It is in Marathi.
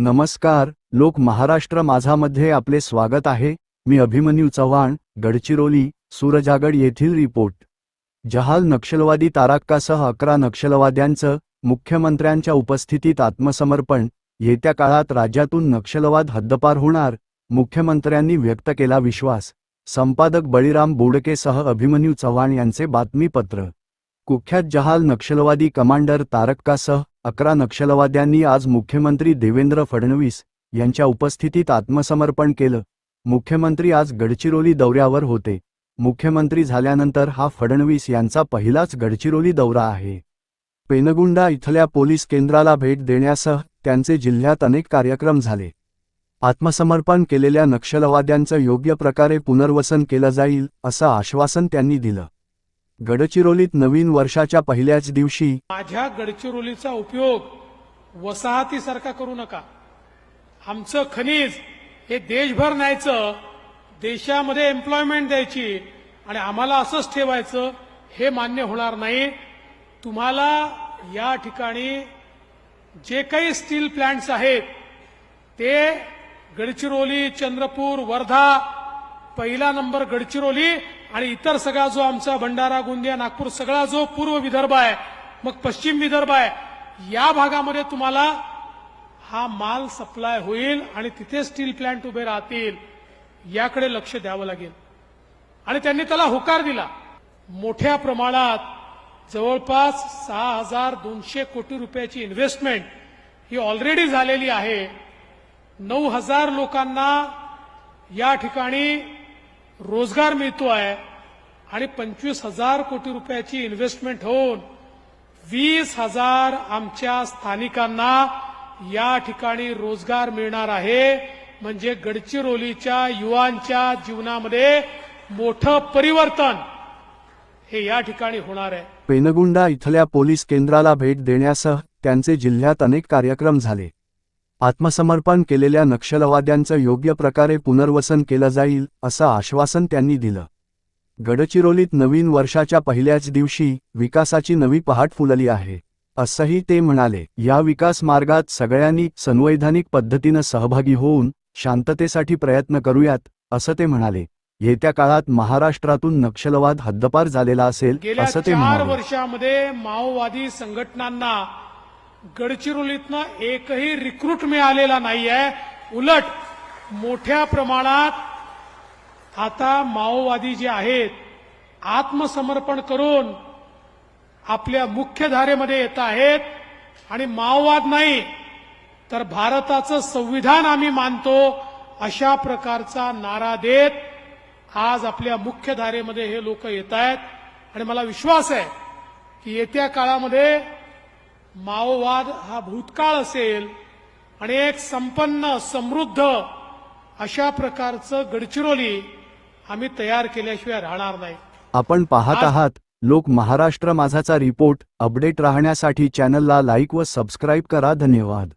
नमस्कार लोक महाराष्ट्र माझामध्ये आपले स्वागत आहे. मी अभिमन्यू चव्हाण गडचिरोली सूरजागड येथील रिपोर्ट. जहाल नक्षलवादी ताराक्कासह अकरा नक्षलवाद्यांचं मुख्यमंत्र्यांच्या उपस्थितीत आत्मसमर्पण. येत्या काळात राज्यातून नक्षलवाद हद्दपार होणार मुख्यमंत्र्यांनी व्यक्त केला विश्वास. संपादक बळीराम बोडकेसह अभिमन्यू चव्हाण यांचे बातमीपत्र. कुख्यात जहाल नक्षलवादी कमांडर तारक्कासह अकरा नक्षलवाद्यांनी आज मुख्यमंत्री देवेंद्र फडणवीस यांच्या उपस्थितीत आत्मसमर्पण केलं. मुख्यमंत्री आज गडचिरोली दौऱ्यावर होते. मुख्यमंत्री झाल्यानंतर हा फडणवीस यांचा पहिलाच गडचिरोली दौरा आहे. पेनगुंडा इथल्या पोलीस केंद्राला भेट देण्यासह त्यांचे जिल्ह्यात अनेक कार्यक्रम झाले. आत्मसमर्पण केलेल्या नक्षलवाद्यांचं योग्य प्रकारे पुनर्वसन केलं जाईल असं आश्वासन त्यांनी दिलं. गडचिरोलीत नवीन वर्षाच्या पहिल्याच दिवशी माझ्या गडचिरोलीचा उपयोग वसाहतीसारखा करू नका. आमचं खनिज हे देशभर न्यायचं देशामध्ये एम्प्लॉयमेंट द्यायची आणि आम्हाला असंच ठेवायचं हे मान्य होणार नाही. तुम्हाला या ठिकाणी जे काही स्टील प्लांट्स आहेत ते गडचिरोली चंद्रपूर वर्धा पहिला नंबर गडचिरोली आणि इतर सगळा जो आमचा भंडारा गोंदिया नागपूर सगळा जो पूर्व विदर्भ आहे मग पश्चिम विदर्भ आहे या भागामध्ये तुम्हाला हा माल सप्लाय होईल आणि तिथे स्टील प्लांट उभे राहतील याकडे लक्ष द्यावं लागेल. आणि त्यांनी त्याला होकार दिला. मोठ्या प्रमाणात जवळपास सहा हजार दोनशे कोटी रुपयाची इन्व्हेस्टमेंट ही ऑलरेडी झालेली आहे. नऊ हजार लोकांना या ठिकाणी रोजगार मिळतो आहे आणि पंचवीस हजार कोटी रुपयाची इन्व्हेस्टमेंट होऊन वीस हजार आमच्या स्थानिकांना या ठिकाणी रोजगार मिळणार आहे. म्हणजे गडचिरोलीच्या युवांच्या जीवनामध्ये मोठं परिवर्तन हे या ठिकाणी होणार आहे. पेनगुंडा इथल्या पोलीस केंद्राला भेट देण्यासह त्यांचे जिल्ह्यात अनेक कार्यक्रम झाले. आत्मसमर्पण केलेल्या नक्षलवाद्यांचं योग्य प्रकारे पुनर्वसन केलं जाईल असं आश्वासन त्यांनी दिलं. गडचिरोलीत नवीन वर्षाच्या पहिल्याच दिवशी विकासाची नवी पहाट फुलली आहे. असंही ते म्हणाले या विकास मार्गात सगळ्यांनी संवैधानिक पद्धतीनं सहभागी होऊन शांततेसाठी प्रयत्न करूयात असं ते म्हणाले. येत्या काळात महाराष्ट्रातून नक्षलवाद हद्दपार झालेला असेल असं ते म्हणाले. वर्षामध्ये माओवादी संघटनांना गडचिरोलीतनं एकही रिक्रूट मिळालेला नाहीये. उलट मोठ्या प्रमाणात आता माओवादी जे आहेत आत्मसमर्पण करून आपल्या मुख्य धारेमध्ये येत आहेत. आणि माओवाद नाही तर भारताचं संविधान आम्ही मानतो अशा प्रकारचा नारा देत आज आपल्या मुख्य धारेमध्ये हे लोक येत आहेत. आणि मला विश्वास आहे की येत्या काळामध्ये माओवाद हा भूतकाळ असेल आणि एक संपन्न समृद्ध अशा प्रकारचं गडचिरोली आम्ही तयार केल्याशिवाय राहणार नाही. आपण पाहत आहात लोक महाराष्ट्र माझाचा रिपोर्ट अपडेट राहण्यासाठी चॅनलला लाईक व सबस्क्राईब करा धन्यवाद.